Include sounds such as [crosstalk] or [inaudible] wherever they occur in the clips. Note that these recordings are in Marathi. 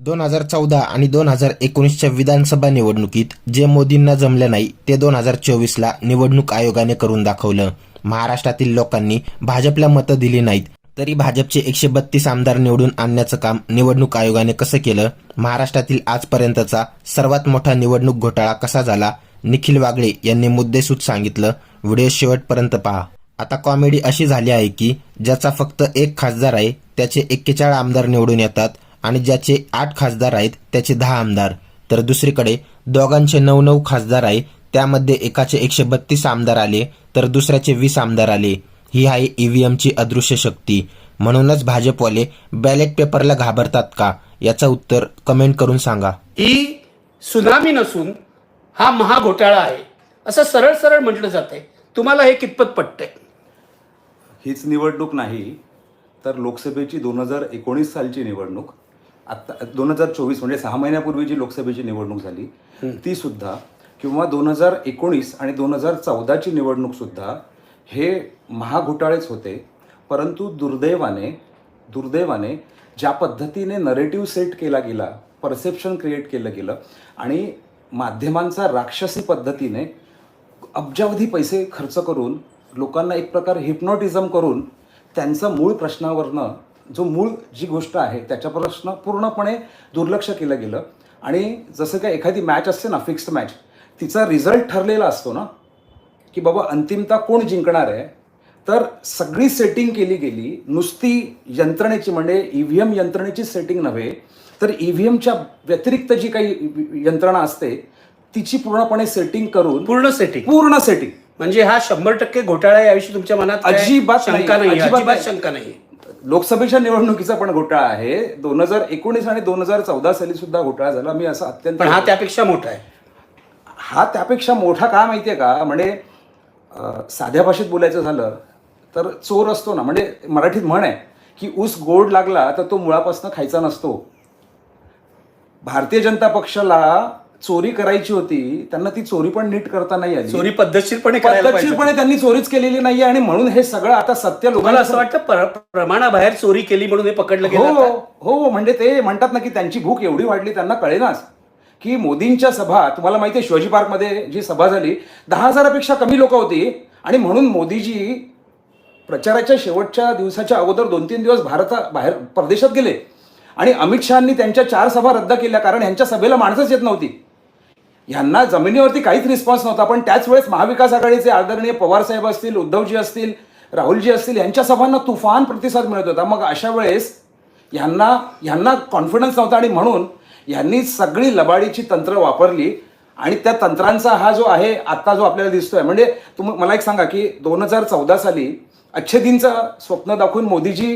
दोन हजार चौदा आणि दोन हजार एकोणीसच्या विधानसभा निवडणुकीत जे मोदींना जमलं नाही ते दोन हजार चोवीसला निवडणूक आयोगाने करून दाखवलं. महाराष्ट्रातील लोकांनी भाजपला मतं दिली नाहीत तरी भाजपचे एकशे बत्तीस आमदार निवडून आणण्याचं काम निवडणूक आयोगाने कसं केलं? महाराष्ट्रातील आजपर्यंतचा सर्वात मोठा निवडणूक घोटाळा कसा झाला? निखिल वागळे यांनी मुद्देसूद सांगितलं. व्हिडिओ शेवटपर्यंत पहा. आता कॉमेडी अशी झाली आहे की ज्याचा फक्त एक खासदार आहे त्याचे एक्केचाळ आमदार निवडून येतात. आणि ज्याचे आठ खासदार आहेत त्याचे दहा आमदार. तर दुसरीकडे दोघांचे नऊ नऊ खासदार आहे त्यामध्ये एकाचे एकशे बत्तीस आमदार आले तर दुसऱ्याचे वीस आमदार आले. ही आहे ईव्हीएमची अदृश्य शक्ती. म्हणूनच भाजपवाले बॅलेट पेपरला घाबरतात का? याचं उत्तर कमेंट करून सांगा. ही सुनामी नसून हा महाघोटाळा आहे. असं सरळ सरळ म्हटलं जात आहे तुम्हाला हे कितपत पटतंय? हीच निवडणूक नाही तर लोकसभेची दोन हजार एकोणीस सालची निवडणूक आत्ता दोन हजार चोवीस म्हणजे सहा महिन्यापूर्वी जी लोकसभेची निवडणूक झाली ती सुद्धा किंवा दोन हजार एकोणीस आणि दोन हजार चौदाची निवडणूक सुद्धा हे महाघोटाळेच होते. परंतु दुर्दैवाने दुर्दैवाने ज्या पद्धतीने नरेटिव्ह सेट केला गेला परसेप्शन क्रिएट केलं गेलं आणि माध्यमांचा राक्षसी पद्धतीने अब्जावधी पैसे खर्च करून लोकांना एक प्रकार हिप्नॉटिझम करून त्यांचा मूळ प्रश्नावरनं जो मूळ जी गोष्ट आहे त्याच्या प्रश्न पूर्णपणे दुर्लक्ष केलं गेलं. आणि जसं काय एखादी मॅच असते ना फिक्स्ड मॅच तिचा रिझल्ट ठरलेला असतो ना की बाबा अंतिमता कोण जिंकणार आहे तर सगळी सेटिंग केली गेली नुसती यंत्रणेची म्हणजे ई व्ही एम यंत्रणेची सेटिंग नव्हे तर ई व्ही एमच्या व्यतिरिक्त जी काही यंत्रणा असते तिची पूर्णपणे सेटिंग करून पूर्ण सेटिंग पूर्ण सेटिंग म्हणजे हा शंभर टक्के घोटाळा याविषयी तुमच्या मनात अजिबात शंका नाही अजिबात. शंका नाही लोकसभेच्या निवडणुकीचा पण घोटाळा आहे. दोन हजार एकोणीस आणि दोन हजार चौदा साली सुद्धा घोटाळा झाला. मी असं अत्यंत पण हा त्यापेक्षा मोठा आहे. हा त्यापेक्षा मोठा का माहितीये का? म्हणजे साध्या भाषेत बोलायचं झालं तर चोर असतो ना. म्हणजे मराठीत म्हण आहे की ऊस गोड लागला तर तो मुळापासून खायचा नसतो. भारतीय जनता पक्षाला चोरी करायची होती त्यांना ती चोरी पण नीट करता नाही आली चोरी पद्धतशीरपणे करायला पाहिजे. पद्धतशीरपणे त्यांनी चोरीच केलेली नाहीये आणि म्हणून हे सगळं आता सत्य तुम्हाला असं लोकांना वाटतं पर- प्रमाणाबाहेर चोरी केली म्हणून हे पकडलं हो गेलं आता? हो म्हणजे ते म्हणतात ना की त्यांची भूक एवढी वाढली त्यांना कळेनाच. की मोदींच्या सभा तुम्हाला माहिती आहे शिवाजी पार्कमध्ये जी सभा झाली दहा हजारापेक्षा कमी लोक होती. आणि म्हणून मोदीजी प्रचाराच्या शेवटच्या दिवसाच्या अगोदर दोन तीन दिवस भारता बाहेर परदेशात गेले. आणि अमित शहानी त्यांच्या चार सभा रद्द केल्या कारण यांच्या सभेला माणसंच येत नव्हती. यांना जमिनीवरती काहीच रिस्पॉन्स नव्हता. पण त्याच वेळेस महाविकास आघाडीचे आदरणीय पवार साहेब असतील उद्धवजी असतील राहुलजी असतील यांच्या सभांना तुफान प्रतिसाद मिळत होता. मग अशा वेळेस यांना यांना कॉन्फिडन्स नव्हता आणि म्हणून यांनी सगळी लबाडीची तंत्र वापरली. आणि त्या तंत्रांचा हा जो आहे आत्ता जो आपल्याला दिसतोय. म्हणजे तुम मला एक सांगा की दोन हजार चौदा साली अच्छे दिनचं स्वप्न दाखवून मोदीजी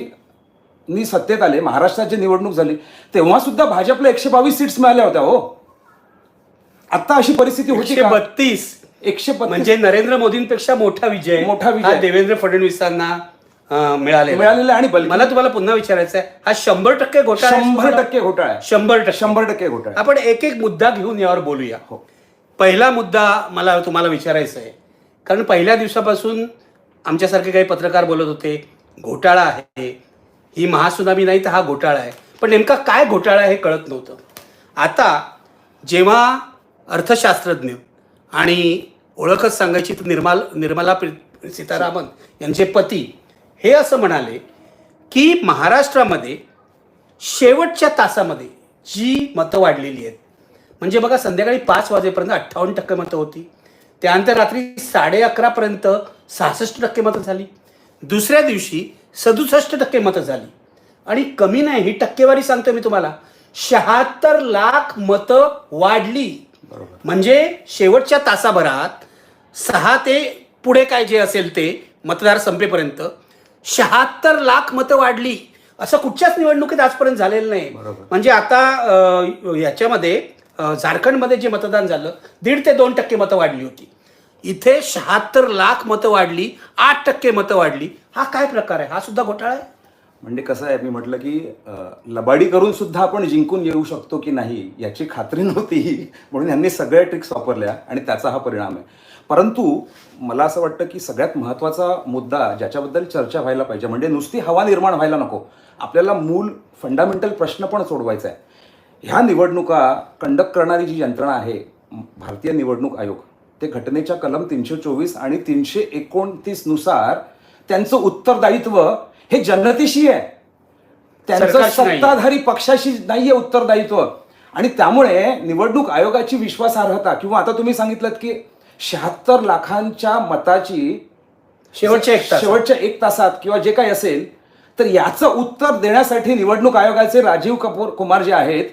नी सत्तेत आले महाराष्ट्राची निवडणूक झाली. तेव्हा सुद्धा भाजपला एकशे बावीस सीट्स मिळाल्या होत्या हो. आता अशी परिस्थिती होती एकशे का? बत्तीस एकशे म्हणजे नरेंद्र मोदींपेक्षा मोठा विजय मोठा विजय. हा देवेंद्र फडणवीसांना अं, मिळालेला मिळालेला आणि बल्कि- मला तुम्हाला पुन्हा विचारायचं आहे हा शंभर टक्के घोटाळा आहे? शंभर टक्के घोटाळा आहे. शंभर टक्के शंभर टक्के घोटाळा. आपण एक एक मुद्दा घेऊन यावर बोलूया हो. पहिला मुद्दा मला तुम्हाला विचारायचा आहे कारण पहिल्या दिवसापासून आमच्यासारखे काही पत्रकार बोलत होते घोटाळा आहे ही महासुनामी नाही तर हा घोटाळा आहे पण नेमका काय घोटाळा आहे हे कळत नव्हतं आता जेव्हा अर्थशास्त्रज्ञ आणि ओळखच सांगायची तर निर्माल निर्मला सीतारामन यांचे पती हे असं म्हणाले की महाराष्ट्रामध्ये शेवटच्या तासामध्ये जी मतं वाढलेली आहेत म्हणजे बघा संध्याकाळी पाच वाजेपर्यंत अठ्ठावन्न टक्के मतं होती त्यानंतर रात्री साडे अकरापर्यंत सहासष्ट टक्के मतं झाली दुसऱ्या दिवशी सदुसष्ट टक्के मतं झाली. आणि कमी नाही ही टक्केवारी सांगतो मी तुम्हाला शहात्तर लाख मतं वाढली. म्हणजे शेवटच्या तासाभरात सहा ते पुढे काय जे असेल ते मतदार संपेपर्यंत शहात्तर लाख मतं वाढली असं कुठच्याच निवडणुकीत आजपर्यंत झालेलं नाही. म्हणजे आता याच्यामध्ये झारखंडमध्ये जे मतदान झालं दीड ते दोन टक्के मतं वाढली होती. इथे शहात्तर लाख मतं वाढली आठ टक्के मतं वाढली. हा काय प्रकार आहे? हा सुद्धा घोटाळा आहे? म्हणजे कसं आहे मी म्हटलं की लबाडी करून सुद्धा आपण जिंकून येऊ शकतो की नाही याची खात्री [laughs] नव्हती. म्हणून यांनी सगळ्या ट्रिक्स वापरल्या आणि त्याचा हा परिणाम आहे. परंतु मला असं वाटतं की सगळ्यात महत्त्वाचा मुद्दा ज्याच्याबद्दल चर्चा व्हायला पाहिजे म्हणजे नुसती हवा निर्माण व्हायला नको. आपल्याला मूल फंडामेंटल प्रश्न पण सोडवायचा आहे. ह्या निवडणुका कंडक्ट करणारी जी यंत्रणा आहे भारतीय निवडणूक आयोग ते घटनेच्या कलम तीनशे चोवीस आणि तीनशे एकोणतीसनुसार त्यांचं उत्तरदायित्व हे जनतेशी आहे त्यांचं. सत्ताधारी पक्षाशी नाहीये उत्तरदायित्व आणि त्यामुळे निवडणूक आयोगाची विश्वासार्हता किंवा आता तुम्ही सांगितलं की शहात्तर लाखांच्या मताची शेवटच्या एक शेवटच्या एक तासात किंवा जे काही असेल तर याचं उत्तर देण्यासाठी निवडणूक आयोगाचे राजीव कपूर कुमार जे आहेत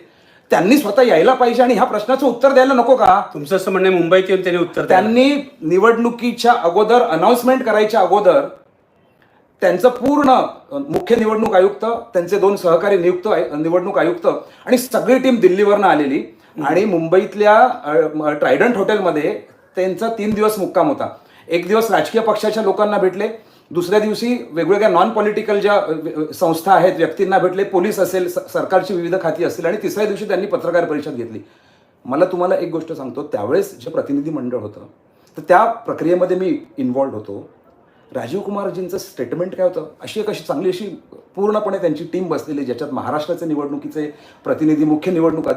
त्यांनी स्वतः यायला पाहिजे आणि ह्या प्रश्नाचं उत्तर द्यायला नको का तुमचं असं म्हणणं मुंबईत येऊन त्यांनी उत्तर. त्यांनी निवडणुकीच्या अगोदर अनाऊन्समेंट करायच्या अगोदर त्यांचं पूर्ण मुख्य निवडणूक आयुक्त त्यांचे दोन सहकारी नियुक्त निवडणूक आयुक्त आणि सगळी टीम दिल्लीवरनं आलेली. आणि मुंबईतल्या ट्रायडंट हॉटेलमध्ये त्यांचा तीन दिवस मुक्काम होता. एक दिवस राजकीय पक्षाच्या लोकांना भेटले. दुसऱ्या दिवशी वेगवेगळ्या नॉन पॉलिटिकल ज्या संस्था आहेत व्यक्तींना भेटले. पोलीस असेल सरकारची विविध खाती असतील आणि तिसऱ्या दिवशी त्यांनी पत्रकार परिषद घेतली. मला तुम्हाला एक गोष्ट सांगतो. त्यावेळेस जे प्रतिनिधी मंडळ होतं तर त्या प्रक्रियेमध्ये मी इन्वॉल्ड होतो. राजीव कुमारजींचं स्टेटमेंट काय होतं? अशी एक अशी चांगली अशी पूर्णपणे त्यांची टीम बसलेली ज्याच्यात महाराष्ट्राचे निवडणुकीचे प्रतिनिधी मुख्य निवडणूक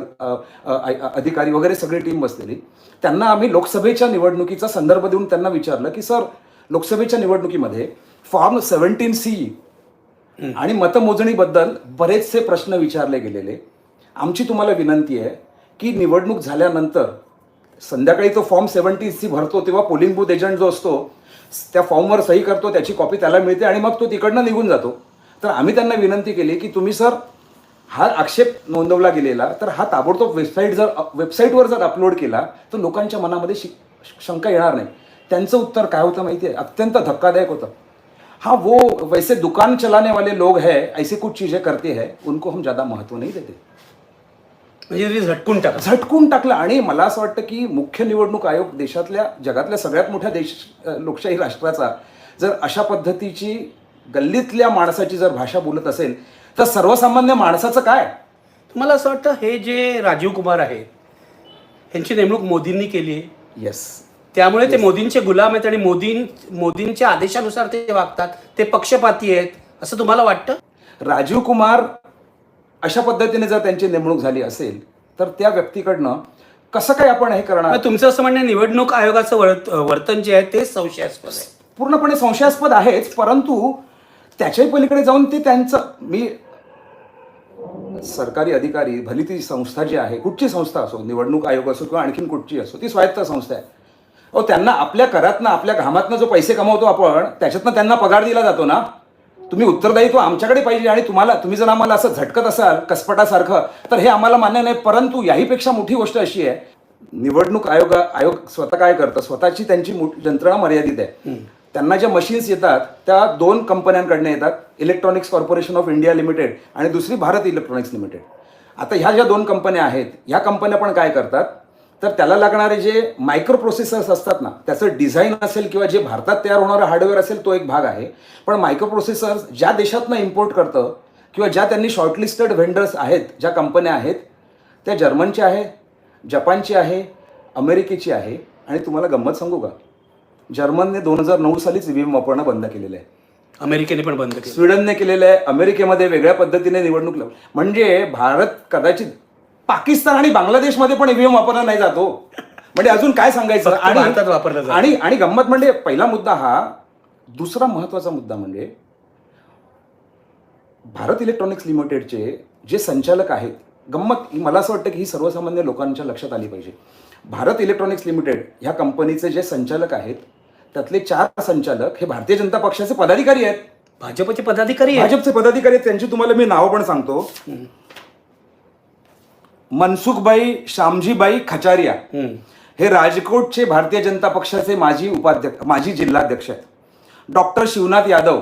अधिकारी वगैरे सगळी टीम बसलेली. त्यांना आम्ही लोकसभेच्या निवडणुकीचा संदर्भ देऊन त्यांना विचारलं की सर लोकसभेच्या निवडणुकीमध्ये फॉर्म सेव्हन्टीन सी आणि मतमोजणीबद्दल बरेचसे प्रश्न विचारले गेलेले. आमची तुम्हाला विनंती आहे की निवडणूक झाल्यानंतर संध्याकाळी तो फॉर्म सेव्हन्टी सी भरतो तेव्हा पोलिंग बूथ एजंट जो असतो त्या फॉर्मवर सही करतो त्याची कॉपी त्याला मिळते आणि मग तो तिकडनं निघून जातो. तर आम्ही त्यांना विनंती केली की तुम्ही सर हा आक्षेप नोंदवला गेलेला तर हा ताबडतोब वेबसाईट जर वेबसाईटवर जर अपलोड केला तर लोकांच्या मनामध्ये शि शंका येणार नाही. त्यांचं उत्तर काय होतं माहिती आहे अत्यंत धक्कादायक होतं. हाँ वो वैसे दुकान चलाने वाले लोग हैं ऐसी कुछ चीजें करते हैं उनको हम ज्यादा महत्त्व नहीं देते. म्हणजे झटकून टाका झटकून टाकलं आणि मला असं वाटतं की मुख्य निवडणूक आयोग देशातल्या जगातल्या सगळ्यात मोठ्या देश लोकशाही राष्ट्राचा जर अशा पद्धतीची गल्लीतल्या माणसाची जर भाषा बोलत असेल तर सर्वसामान्य माणसाचं काय? तुम्हाला असं वाटतं हे जे राजीव कुमार आहेत यांची नेमणूक मोदींनी केली आहे? येस त्यामुळे ते मोदींचे गुलाम आहेत आणि मोदीं मोदींच्या आदेशानुसार ते वागतात ते पक्षपाती आहेत असं तुम्हाला वाटतं? राजीव कुमार अशा पद्धतीने जर त्यांची नेमणूक झाली असेल तर त्या व्यक्तीकडनं कसं काय आपण हे करणार? तुमचं असं म्हणणं निवडणूक आयोगाचं वर्त- वर्तन जे आहे ते संशयास्पद आहे. पूर्णपणे संशयास्पद आहेच परंतु त्याच्याही पलीकडे जाऊन ते त्यांचं मी सरकारी अधिकारी भली ती संस्था जी आहे कुठची संस्था असो निवडणूक आयोग असो किंवा आणखीन कुठची असो ती स्वायत्त संस्था आहे. अहो त्यांना आपल्या करातनं आपल्या घामातनं जो पैसे कमवतो आपण त्याच्यातनं त्यांना पगार दिला जातो ना तुम्ही उत्तरदायित्व आमच्याकडे पाहिजे आणि तुम्हाला तुम्ही जर आम्हाला असं झटकत असाल कसपटासारखं तर हे आम्हाला मान्य नाही परंतु याहीपेक्षा मोठी गोष्ट अशी आहे निवडणूक आयोग आयोग स्वतः काय करतं? स्वतःची त्यांची यंत्रणा मर्यादित आहे. त्यांना ज्या मशीन्स येतात त्या दोन कंपन्यांकडनं येतात electronics corporation of India limited आणि दुसरी भारत इलेक्ट्रॉनिक्स लिमिटेड आता ह्या ज्या दोन कंपन्या आहेत ह्या कंपन्या पण काय करतात? तर त्याला लागणारे जे मायक्रो प्रोसेसर्स असतात ना त्याचं डिझाईन असेल किंवा जे भारतात तयार होणारं हार्डवेअर असेल तो एक भाग आहे. पण मायक्रो प्रोसेसर्स ज्या देशातनं इम्पोर्ट करतं किंवा ज्या त्यांनी शॉर्टलिस्टेड व्हेंडर्स आहेत ज्या कंपन्या आहेत त्या जर्मनच्या आहे जपानची आहे अमेरिकेची आहे. आणि तुम्हाला गंमत सांगू का? जर्मनने दोन हजार नऊ सालीच ईव्हीएम वापरणं बंद केलेलं आहे. अमेरिकेने पण बंद केलं स्वीडनने केलेलं आहे. अमेरिकेमध्ये वेगळ्या पद्धतीने निवडणूक लाव म्हणजे भारत कदाचित पाकिस्तान आणि बांगलादेशमध्ये पण ईव्हीएम वापरला नाही जातो. म्हणजे अजून काय सांगायचं? फक्त भारतात वापरलं जातं. आणि आणि गंमत म्हणजे पहिला मुद्दा हा दुसरा महत्त्वाचा मुद्दा म्हणजे भारत इलेक्ट्रॉनिक्स लिमिटेडचे जे संचालक आहेत गंमत ही मला असं वाटतं की ही सर्वसामान्य लोकांच्या लक्षात आली पाहिजे. भारत इलेक्ट्रॉनिक्स लिमिटेड ह्या कंपनीचे जे संचालक आहेत त्यातले चार संचालक हे भारतीय जनता पक्षाचे पदाधिकारी आहेत. भाजपचे पदाधिकारी आहेत. भाजपचे पदाधिकारी आहेत त्यांची तुम्हाला मी नावं पण सांगतो. मनसुखबाई श्यामजीबाई खचारिया. हे राजकोटचे भारतीय जनता पक्षाचे माजी उपाध्यक्ष माजी जिल्हाध्यक्ष आहेत. डॉक्टर शिवनाथ यादव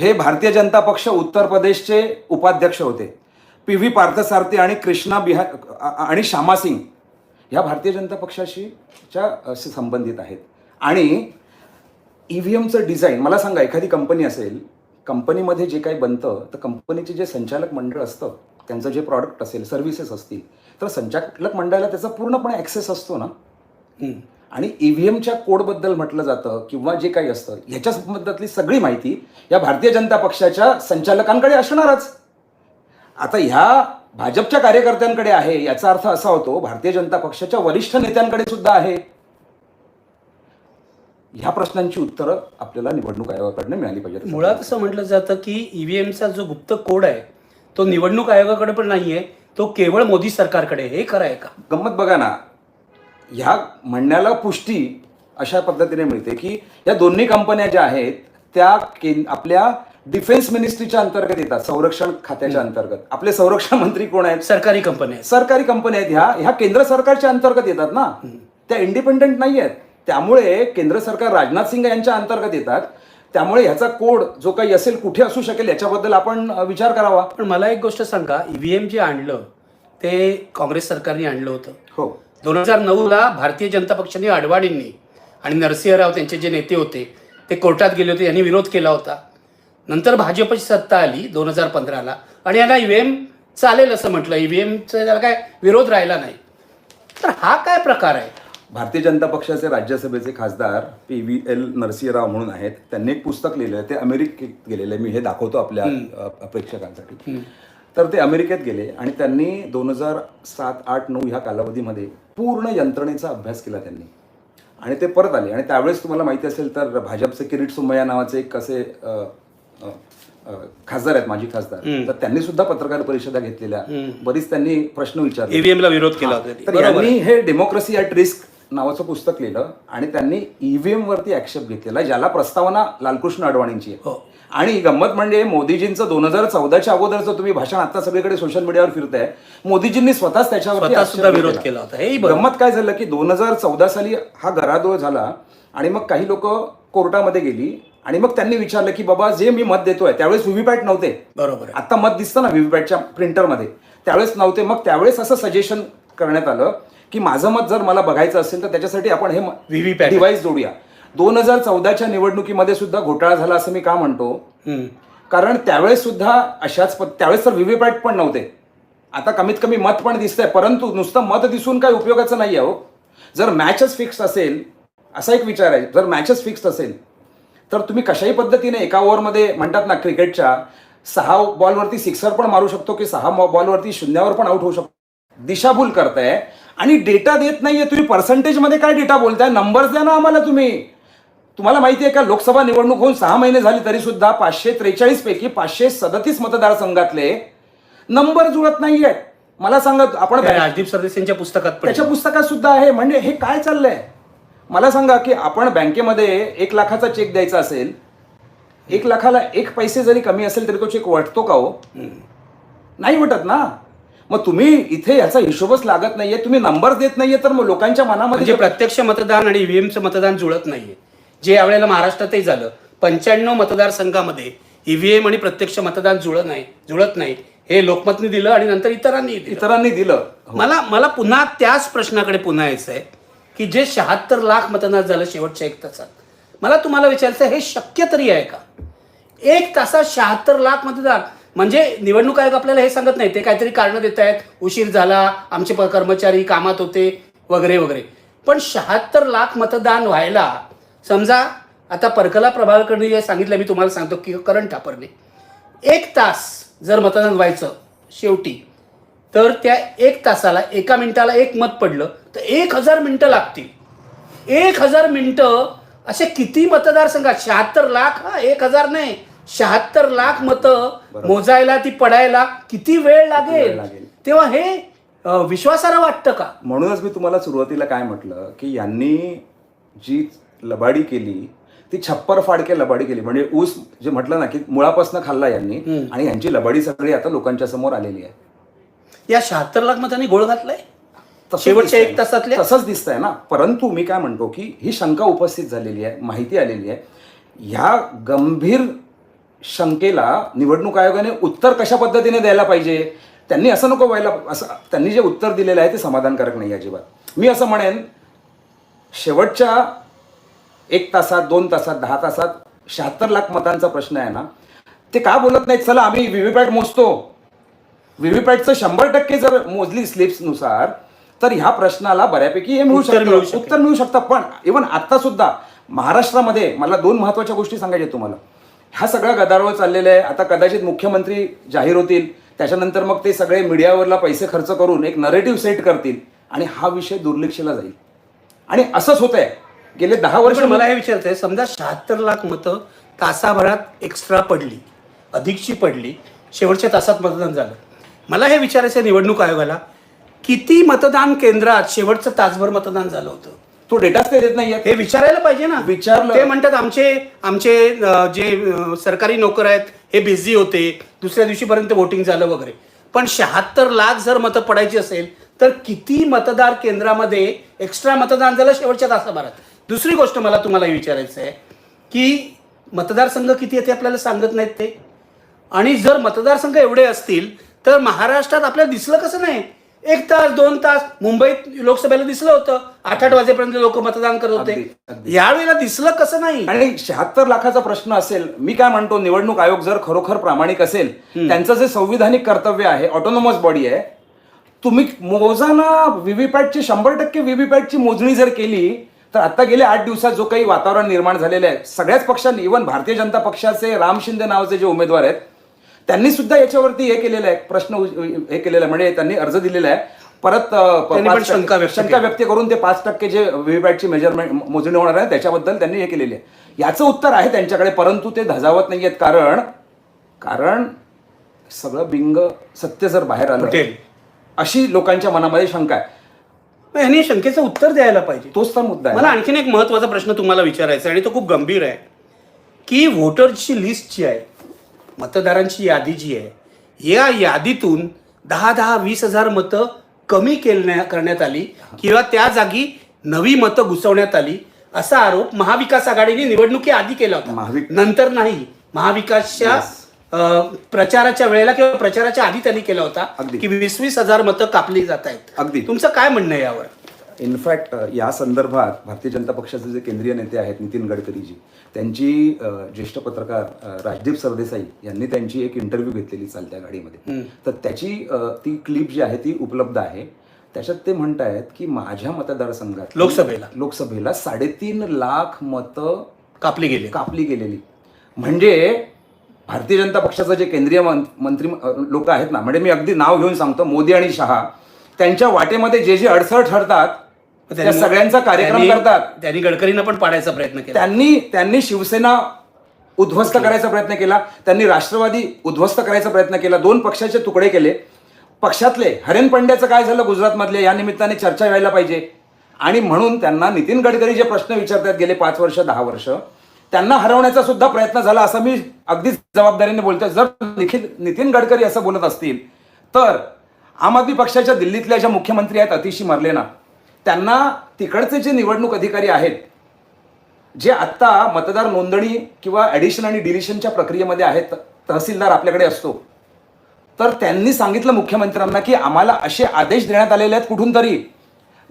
हे भारतीय जनता पक्ष उत्तर प्रदेशचे उपाध्यक्ष होते. पी व्ही पार्थसारथी आणि कृष्णा बिहा आ- आ- आणि श्यामा सिंग ह्या भारतीय जनता पक्षाशी च्या संबंधित आहेत. आणि ई व्ही एमचं डिझाईन मला सांगा एखादी कंपनी असेल कंपनीमध्ये जे काही बनतं तर कंपनीचे जे संचालक मंडळ असतं त्यांचं जे प्रॉडक्ट असेल सर्व्हिसेस असतील तर संचालक मंडळाला त्याचा पूर्णपणे ॲक्सेस असतो ना. आणि ईव्हीएमच्या कोडबद्दल म्हटलं जातं किंवा जे काही असतं ह्याच्या संबंधातली सगळी माहिती या भारतीय जनता पक्षाच्या संचालकांकडे असणारच. आता ह्या भाजपच्या कार्यकर्त्यांकडे आहे याचा अर्थ असा होतो भारतीय जनता पक्षाच्या वरिष्ठ नेत्यांकडे सुद्धा आहे. ह्या प्रश्नांची उत्तरं आपल्याला निवडणूक आयोगाकडनं मिळाली पाहिजेत. मुळात असं म्हटलं जातं की ईव्हीएमचा जो गुप्त कोड आहे तो निवडणूक आयोगाकडे पण नाहीये तो केवळ मोदी सरकारकडे. हे खरं आहे का? गंमत बघा ना. ह्या म्हणण्याला पुष्टी अशा पद्धतीने मिळते की या दोन्ही कंपन्या ज्या आहेत त्या कें आपल्या डिफेन्स मिनिस्ट्रीच्या अंतर्गत येतात संरक्षण खात्याच्या अंतर्गत. आपले संरक्षण मंत्री कोण आहेत? सरकारी कंपन्या आहेत. सरकारी कंपन्या आहेत. ह्या ह्या केंद्र सरकारच्या अंतर्गत येतात ना. त्या इंडिपेंडंट नाही आहेत त्यामुळे केंद्र सरकार राजनाथ सिंग यांच्या अंतर्गत येतात. त्यामुळे ह्याचा कोड जो काही असेल कुठे असू शकेल याच्याबद्दल आपण विचार करावा. पण मला एक गोष्ट सांगा ईव्हीएम जे आणलं ते काँग्रेस सरकारने आणलं होतं. हो. दोन हजार नऊला भारतीय जनता पक्षाने अडवाणींनी आणि नरसिंह राव त्यांचे जे नेते होते ते कोर्टात गेले होते यांनी विरोध केला होता. नंतर भाजपची सत्ता आली दोन हजार पंधराला आणि यांना ईव्हीएम चालेल असं म्हटलं. ईव्हीएमचा त्याला काय विरोध राहिला नाही. तर हा काय प्रकार आहे? भारतीय जनता पक्षाचे राज्यसभेचे खासदार पी व्ही एल नरसिंहराव म्हणून आहेत. त्यांनी एक पुस्तक लिहिलं आहे ते अमेरिकेत गेलेलं. आहे मी हे दाखवतो आपल्या प्रेक्षकांसाठी. तर ते अमेरिकेत गेले आणि त्यांनी दोन हजार सात आठ नऊ ह्या कालावधीमध्ये पूर्ण यंत्रणेचा अभ्यास केला त्यांनी. आणि ते परत आले. आणि त्यावेळेस तुम्हाला माहिती असेल तर भाजपचे किरीट सोमय्या नावाचे एक असे खासदार आहेत माजी खासदार. तर त्यांनी सुद्धा पत्रकार परिषदा घेतलेल्या. बरीच त्यांनी प्रश्न विचारले. विरोध केला. तर यांनी हे डेमोक्रेसी ॲट रिस्क नावाचं पुस्तक लिहिलं आणि त्यांनी ईव्हीएम वरती ऍक्सेप्ट घेतलेला ज्याला प्रस्तावना लालकृष्ण अडवाणींची आहे हो. आणि गंमत म्हणजे मोदीजींचं दोन हजार चौदाच्या अगोदरचं तुम्ही भाषण आता सगळीकडे सोशल मीडियावर फिरताय मोदीजींनी स्वतःच आक्षेप सुद्धा विरोध. केला होता बरोबर गंमत काय झालं की दोन हजार चौदा साली हा गरादोळ झाला आणि मग काही लोक कोर्टामध्ये गेली आणि मग त्यांनी विचारलं की बाबा जे मी मत देतोय त्यावेळेस व्हीव्हीपॅट नव्हते बरोबर. आता मत दिसतं ना व्हीव्हीपॅटच्या प्रिंटरमध्ये त्यावेळेस नव्हते मग त्यावेळेस असं सजेशन करण्यात आलं की माझं मत जर मला बघायचं असेल तर त्याच्यासाठी आपण हे VVPAT. डिव्हाइस जोडूया दोन हजार चौदाच्या निवडणुकीमध्ये सुद्धा घोटाळा झाला असं मी का म्हणतो. कारण त्यावेळेस सुद्धा अशाच त्यावेळेस तर व्हीव्हीपॅट पण नव्हते. आता कमीत कमी मत पण दिसतंय परंतु नुसतं मत दिसून काय उपयोगाचं नाही आहे हो. जर मॅचच फिक्स असेल असा एक विचार आहे जर मॅचच फिक्स असेल तर तुम्ही कशाही पद्धतीने एका ओव्हरमध्ये म्हणतात ना क्रिकेटच्या सहा बॉलवरती सिक्सर पण मारू शकतो की सहा बॉलवरती शून्यावर पण आउट होऊ शकतो. दिशाभूल करताय आणि डेटा देत नाहीये. तुम्ही पर्सेंटेजमध्ये काय डेटा बोलताय? नंबर्स द्या ना आम्हाला तुम्ही. तुम्हाला माहिती आहे का लोकसभा निवडणूक होऊन सहा महिने झाले तरी सुद्धा पाचशे त्रेचाळीस पैकी पाचशे सदतीस मतदारसंघातले नंबर जुळत नाहीये. मला सांगा आपण राजदीप सरदेसाईंच्या पुस्तकात पण त्याच्या पुस्तकात सुद्धा आहे. म्हणजे हे काय चाललंय? मला सांगा की आपण बँकेमध्ये एक लाखाचा चेक द्यायचा असेल एक लाखाला एक पैसे जरी कमी असेल तरी तो चेक वाटतो का हो? नाही वाटत ना. मग तुम्ही इथे याचा हिशोबच लागत नाहीये तुम्ही नंबर देत नाहीये तर मग लोकांच्या म्हणजे मनामध्ये प्रत्यक्ष मतदान आणि ईव्हीएमचं मतदान जुळत नाहीये. जे यावेळेला महाराष्ट्रातही झालं पंच्याण्णव मतदारसंघामध्ये ईव्हीएम आणि प्रत्यक्ष मतदान जुळत नाही जुळत नाही हे लोकमतने दिलं आणि नंतर इतरांनी इतरांनी दिलं. मला मला पुन्हा त्याच प्रश्नाकडे पुन्हा यायचं आहे की जे शहात्तर लाख मतदान झालं शेवटच्या एक तासात मला तुम्हाला विचारायचं हे शक्य तरी आहे का? एक तासात शहात्तर लाख मतदान म्हणजे निवडणूक आयोग आपल्याला हे सांगत नाही ते काहीतरी कारण देत आहेत. उशीर झाला आमचे प- कर्मचारी कामात होते वगैरे वगैरे. पण शहात्तर लाख मतदान व्हायला समजा आता परकला प्रभाकरने जे सांगितलं मी तुम्हाला सांगतो की करण ठापरने एक तास जर मतदान व्हायचं शेवटी तर त्या एक तासाला एका मिनिटाला एक मत पडलं तर एक हजार मिनटं लागतील. एक हजार मिनटं असे किती मतदारसंघात? शहात्तर लाख? हा एक हजार नाही. शहात्तर लाख मतं मोजायला ती पडायला किती वेळ लागेल? लागेल. तेव्हा हे अं, विश्वासार्ह वाटतं का? म्हणूनच मी तुम्हाला सुरुवातीला काय म्हटलं की यांनी जी लबाडी केली ती छप्पर फाडके लबाडी केली. म्हणजे ऊस जे म्हटलं ना की मुळापासून खाल्ला यांनी आणि यांची लबाडी सगळी आता लोकांच्या समोर आलेली आहे. या शहात्तर लाख मतांनी गोळ घातलाय? शेवटच्या. एक तासातल्या? तसंच दिसतंय ना. परंतु मी काय म्हणतो की ही शंका उपस्थित झालेली आहे माहिती आलेली आहे. ह्या गंभीर शंकेला निवडणूक आयोगाने उत्तर कशा पद्धतीने द्यायला पाहिजे? त्यांनी असं नको व्हायला असं त्यांनी जे उत्तर दिलेलं आहे ते समाधानकारक नाही अजिबात. मी असं म्हणेन शेवटच्या एक तासात दोन तासात दहा तासात शहात्तर लाख मतांचा प्रश्न आहे ना ते का बोलत नाहीत? चला आम्ही व्हीव्हीपॅट मोजतो. व्हीव्हीपॅटचं शंभर टक्के जर मोजली स्लिप्सनुसार तर ह्या प्रश्नाला बऱ्यापैकी हे मिळू शकतं. उत्तर मिळू शकतं. पण इव्हन आता सुद्धा महाराष्ट्रामध्ये मला दोन महत्त्वाच्या गोष्टी सांगायच्या तुम्हाला. हा सगळा गदारोळ चाललेला आहे. आता कदाचित मुख्यमंत्री जाहीर होतील. त्याच्यानंतर मग ते सगळे मीडियावरला पैसे खर्च करून एक नरेटिव्ह सेट करतील आणि हा विषय दुर्लक्षला जाईल. आणि असंच होत आहे गेले दहा वर्ष मला हे आहे समजा शहात्तर लाख मतं तासाभरात एक्स्ट्रा पडली अधिकची पडली शेवटच्या तासात मतदान झालं. मला हे विचारायचं आहे निवडणूक आयोगाला किती मतदान केंद्रात शेवटचं तासभर मतदान झालं होतं? तो डेटाच ते देत नाहीये. हे विचारायला पाहिजे ना. विचारलं. ते म्हणतात आमचे आमचे अं, जे अं, सरकारी नोकर आहेत हे बिझी होते. दुसऱ्या दिवशीपर्यंत वोटिंग झालं वगैरे. पण शहात्तर लाख जर मतं पडायची असेल तर किती मतदार केंद्रामध्ये एक्स्ट्रा मतदान झालं शेवटच्या तासाभरात? दुसरी गोष्ट मला तुम्हाला हे विचारायचं आहे की मतदारसंघ किती आहे ते आपल्याला सांगत नाहीत ते. आणि जर मतदारसंघ एवढे असतील तर महाराष्ट्रात आपल्याला दिसलं कसं नाही? एक तास दोन तास मुंबईत लोकसभेला दिसलं होतं. आठ आठ वाजेपर्यंत लोक मतदान करत होते. यावेळेला दिसलं कसं नाही? आणि शहात्तर लाखाचा प्रश्न असेल मी काय म्हणतो निवडणूक आयोग जर खरोखर प्रामाणिक असेल त्यांचं जे संविधानिक कर्तव्य आहे ऑटोनॉमस बॉडी आहे तुम्ही मोजाना व्हीव्हीपॅटची शंभर टक्के व्हीव्हीपॅटची मोजणी जर केली तर आता गेल्या आठ दिवसात जो काही वातावरण निर्माण झालेलं आहे सगळ्याच पक्षांनी इव्हन भारतीय जनता पक्षाचे राम शिंदे नावाचे जे उमेदवार आहेत त्यांनी सुद्धा याच्यावरती हे केलेलं आहे. प्रश्न हे केलेला आहे. म्हणजे त्यांनी अर्ज दिलेला आहे. परत शंका व्यक्त शंका केली. व्यक्त करून ते पाच टक्के जे व्हीव्हीपॅटची मेजरमेंट मोजणी होणार आहे त्याच्याबद्दल त्यांनी हे केलेले आहे. याचं उत्तर आहे त्यांच्याकडे परंतु ते धजावत नाहीयेत कारण कारण सगळं बिंग सत्य जर बाहेर आलं. अशी लोकांच्या मनामध्ये शंका आहे. ह्यांनी शंकेचं उत्तर द्यायला पाहिजे. तोच तर मुद्दा आहे. मला आणखीन एक महत्त्वाचा प्रश्न तुम्हाला विचारायचा आणि तो खूप गंभीर आहे. की व्होटरची लिस्ट जी आहे मतदारांची यादी जी आहे या यादीतून दहा दहा वीस हजार मतं कमी केल्या करण्यात आली किंवा त्या जागी नवी मतं घुसवण्यात आली असा आरोप महाविकास आघाडीने निवडणुकीआधी केला होता. नंतर नाही. महाविकासच्या प्रचाराच्या वेळेला किंवा प्रचाराच्या आधी त्यांनी केला होता. की वीस वीस हजार मतं कापली जात आहेत. अगदी. तुमचं काय म्हणणं आहे यावर? इनफॅक्ट या संदर्भात भारतीय जनता पक्षाचे जे केंद्रीय नेते आहेत नितीन गडकरीजी त्यांची ज्येष्ठ पत्रकार राजदीप सरदेसाई यांनी त्यांची एक इंटरव्ह्यू घेतलेली चालत्या गाडीमध्ये. तर त्याची ती क्लिप जी आहे ती उपलब्ध आहे. त्याच्यात ते म्हणत आहेत की माझ्या मतदारसंघात लोकसभेला. लोकसभेला साडेतीन लाख मतं कापली गेली. कापली गेलेली. म्हणजे भारतीय जनता पक्षाचं जे केंद्रीय मंत्री लोक आहेत ना म्हणजे मी अगदी नाव घेऊन सांगतो मोदी आणि शहा त्यांच्या वाटेमध्ये जे जे अडसर ठरतात त्या सगळ्यांचा कार्यक्रम करतात. त्यांनी गडकरींना पण पाडायचा प्रयत्न केला. त्यांनी त्यांनी शिवसेना उद्ध्वस्त करायचा प्रयत्न केला. त्यांनी राष्ट्रवादी उद्ध्वस्त करायचा प्रयत्न केला. दोन पक्षाचे तुकडे केले. पक्षातले हरेन पंड्याचं काय झालं गुजरातमधले? या निमित्ताने चर्चा व्हायला पाहिजे. आणि म्हणून त्यांना नितीन गडकरी जे प्रश्न विचारतात गेले पाच वर्ष दहा वर्ष त्यांना हरवण्याचा सुद्धा प्रयत्न झाला असं मी अगदीच जबाबदारीने बोलतोय. जर निखिल नितीन गडकरी असं बोलत असतील तर आम आदमी पक्षाच्या दिल्लीतल्या ज्या मुख्यमंत्री आहेत अतिशी मरले ना त्यांना तिकडचे जे निवडणूक अधिकारी आहेत जे आत्ता मतदार नोंदणी किंवा ॲडिशन आणि डिलिशनच्या प्रक्रियेमध्ये आहेत तहसीलदार आपल्याकडे असतो तर त्यांनी सांगितलं मुख्यमंत्र्यांना की आम्हाला असे आदेश देण्यात आलेले आहेत कुठून तरी.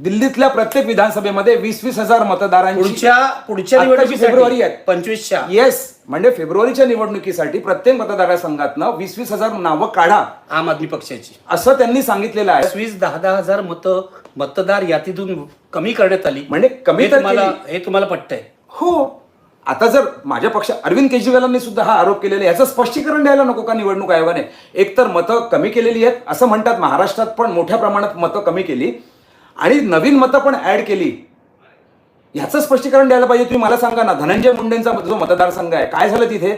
दिल्लीतल्या प्रत्येक विधानसभेमध्ये वीस वीस हजार मतदारांची पुढच्या पुढच्या आत्ताची फेब्रुवारी आहे. पंचवीसच्या. येस म्हणजे फेब्रुवारीच्या निवडणुकीसाठी प्रत्येक मतदारसंघातनं वीस वीस हजार नावं काढा. आम आदमी पक्षाची. असं त्यांनी सांगितलेलं आहे. वीस दहा दहा हजार मतं मतदार यादीतून कमी करण्यात आली. म्हणजे कमी हे तर तुम्हाला केली. हे तुम्हाला पटतंय. हो. आता जर माझ्या पक्ष अरविंद केजरीवालांनी सुद्धा हा आरोप केलेला आहे याचं स्पष्टीकरण द्यायला नको का निवडणूक आयोगाने? एकतर मतं कमी केलेली आहेत असं म्हणतात महाराष्ट्रात पण मोठ्या प्रमाणात मतं कमी केली. आणि नवीन मतं पण ऍड केली. याचं स्पष्टीकरण द्यायला पाहिजे. तुम्ही मला सांगा ना धनंजय मुंडेंचा जो मतदारसंघ आहे काय झालं तिथे?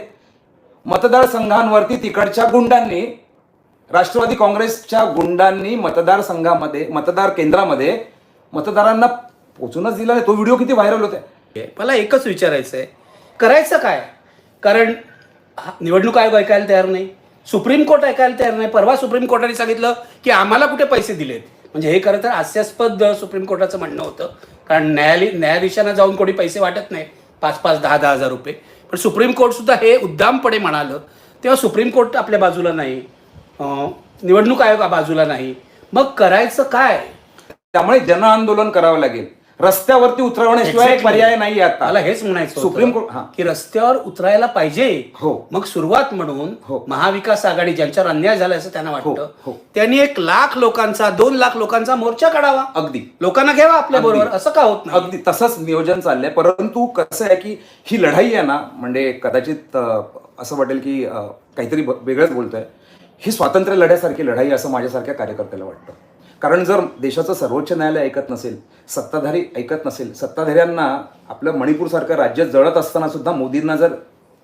मतदारसंघांवरती तिकडच्या गुंडांनी राष्ट्रवादी काँग्रेसच्या गुंडांनी मतदारसंघामध्ये मतदार केंद्रामध्ये मतदारांना पोचूनच दिला नाही. तो व्हिडिओ किती व्हायरल होते मला एकच विचारायचं आहे करायचं काय? कारण निवडणूक आयोग ऐकायला तयार नाही. सुप्रीम कोर्ट ऐकायला तयार नाही. परवा सुप्रीम कोर्टाने सांगितलं की आम्हाला कुठे पैसे दिलेत? म्हणजे हे खरं तर हास्यास्पद सुप्रीम कोर्टाचं म्हणणं होतं. कारण न्यायालय न्यायाधीशांना जाऊन कोणी पैसे वाटत नाही. पाच पाच दहा दहा हजार रुपये. पण सुप्रीम कोर्ट सुद्धा हे उद्दामपणे म्हणालं तेव्हा सुप्रीम कोर्ट आपल्या बाजूला नाही. निवडणूक आयोग बाजूला नाही. मग करायचं काय? त्यामुळे जनआंदोलन करावं लागेल. रस्त्यावरती उतरवण्याशिवाय Exactly. पर्याय नाही आता मला हेच म्हणायचं सुप्रीम कोर्ट हा की रस्त्यावर उतरायला पाहिजे हो. मग सुरुवात म्हणून हो. महाविकास आघाडी ज्यांच्यावर अन्याय झाला असं त्यांना हो, वाटतं हो. त्यांनी एक लाख लोकांचा दोन लाख लोकांचा मोर्चा काढावा अगदी लोकांना घ्यावा आपल्या. बरोबर असं का होत नाही अगदी तसंच नियोजन चाललंय परंतु कसं आहे की ही लढाई आहे ना म्हणजे कदाचित अं, असं वाटेल की अं, काहीतरी ब- वेगळंच बोलतोय ही स्वातंत्र्य लढ्यासारखी लढाई असं माझ्यासारख्या कार्यकर्त्याला वाटतं कारण जर देशाचं सर्वोच्च न्यायालय ऐकत नसेल सत्ताधारी ऐकत नसेल सत्ताधाऱ्यांना आपलं मणिपूरसारखं राज्य जळत असताना सुद्धा मोदींना जर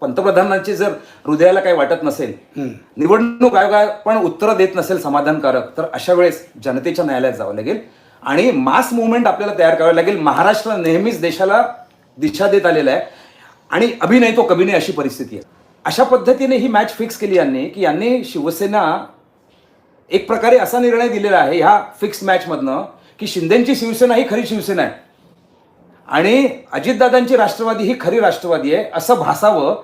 पंतप्रधानांची जर हृदयाला काही वाटत नसेल निवडणूक आयोगा पण उत्तरं देत नसेल समाधानकारक तर अशा वेळेस जनतेच्या न्यायालयात जावं लागेल. आणि मास मुवमेंट आपल्याला तयार करावं लागेल. महाराष्ट्र नेहमीच देशाला दिशा देत आलेला आहे. आणि अभि नाही तो कभी नाही अशी परिस्थिती आहे. अशा पद्धतीने ही मॅच फिक्स केली यांनी की यांनी शिवसेना एक प्रकारे असा निर्णय दिलेला आहे ह्या फिक्स मॅचमधनं की शिंदेची शिवसेना ही खरी शिवसेना आहे. आणि अजितदादांची राष्ट्रवादी ही खरी राष्ट्रवादी आहे असं भासावं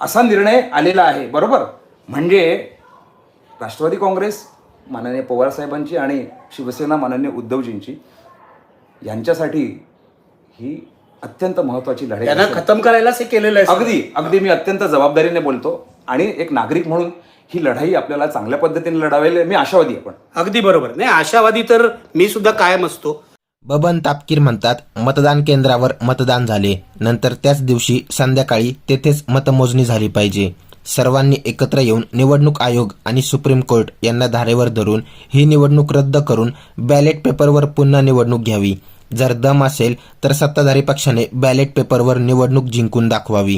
असा निर्णय आलेला आहे. बरोबर? म्हणजे राष्ट्रवादी काँग्रेस माननीय पवारसाहेबांची आणि शिवसेना माननीय उद्धवजींची यांच्यासाठी ही अत्यंत महत्वाची लढाई. खतम करायलाच हे केलेलं आहे अगदी अगदी मी अत्यंत जबाबदारीने बोलतो. आणि एक नागरिक म्हणून ही लढाई आपल्याला चांगल्या पद्धतीने लढावेल मी आशावादी आहे पण. अगदी बरोबर. नाही आशावादी तर मी सुद्धा कायम असतो. बबन तापकीर म्हणतात मतदान केंद्रावर मतदान झाले नंतर त्याच दिवशी संध्याकाळी तेथेच मतमोजणी झाली पाहिजे. सर्वांनी एकत्र येऊन निवडणूक आयोग आणि सुप्रीम कोर्ट यांना धारेवर धरून ही निवडणूक रद्द करून बॅलेट पेपरवर पुन्हा निवडणूक घ्यावी. जर दम असेल तर सत्ताधारी पक्षाने बॅलेट पेपरवर निवडणूक जिंकून दाखवावी.